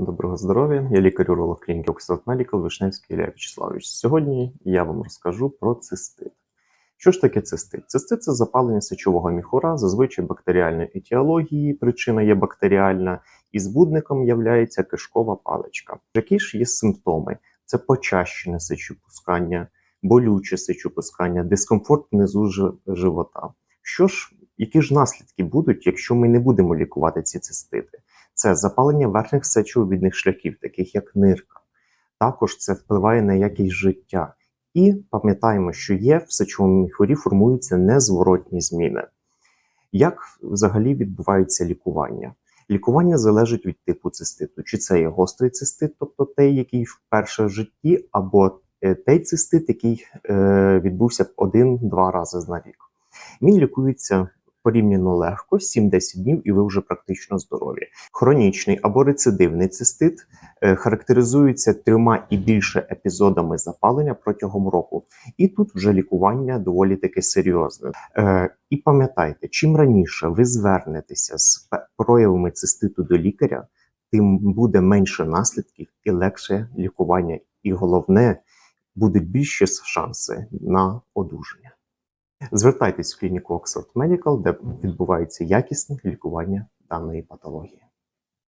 Доброго здоров'я, я лікар-уролог клініки Oxford Medical Вишневський Ілля Вячеславович. Сьогодні я вам розкажу про цистит. Що ж таке цистит? Цистит це запалення сечового міхура, зазвичай бактеріальної етіології, причина є бактеріальна, і збудником являється кишкова паличка. Які ж є симптоми? Це почащене сечопускання, болюче сечопускання, дискомфорт внизу живота. Що ж, які ж наслідки будуть, якщо ми не будемо лікувати ці цистити? Це запалення верхніх сечовідних шляхів, таких як нирка. Також це впливає на якість життя. І пам'ятаємо, що є в сечовому міхурі формуються незворотні зміни. Як взагалі відбувається лікування? Лікування залежить від типу циститу. Чи це є гострий цистит, тобто той, який вперше в житті, або е, той цистит, який е, відбувся один-два рази на рік. Він лікується порівняно легко, 7-10 днів, і ви вже практично здорові. Хронічний або рецидивний цистит е, характеризується трьома і більше епізодами запалення протягом року. І тут вже лікування доволі таки серйозне. Е, і пам'ятайте, чим раніше ви звернетеся з проявами циститу до лікаря, тим буде менше наслідків і легше лікування. І головне, будуть більші шанси на одужання. Звертайтесь в клініку Oxford Medical, де відбувається якісне лікування даної патології.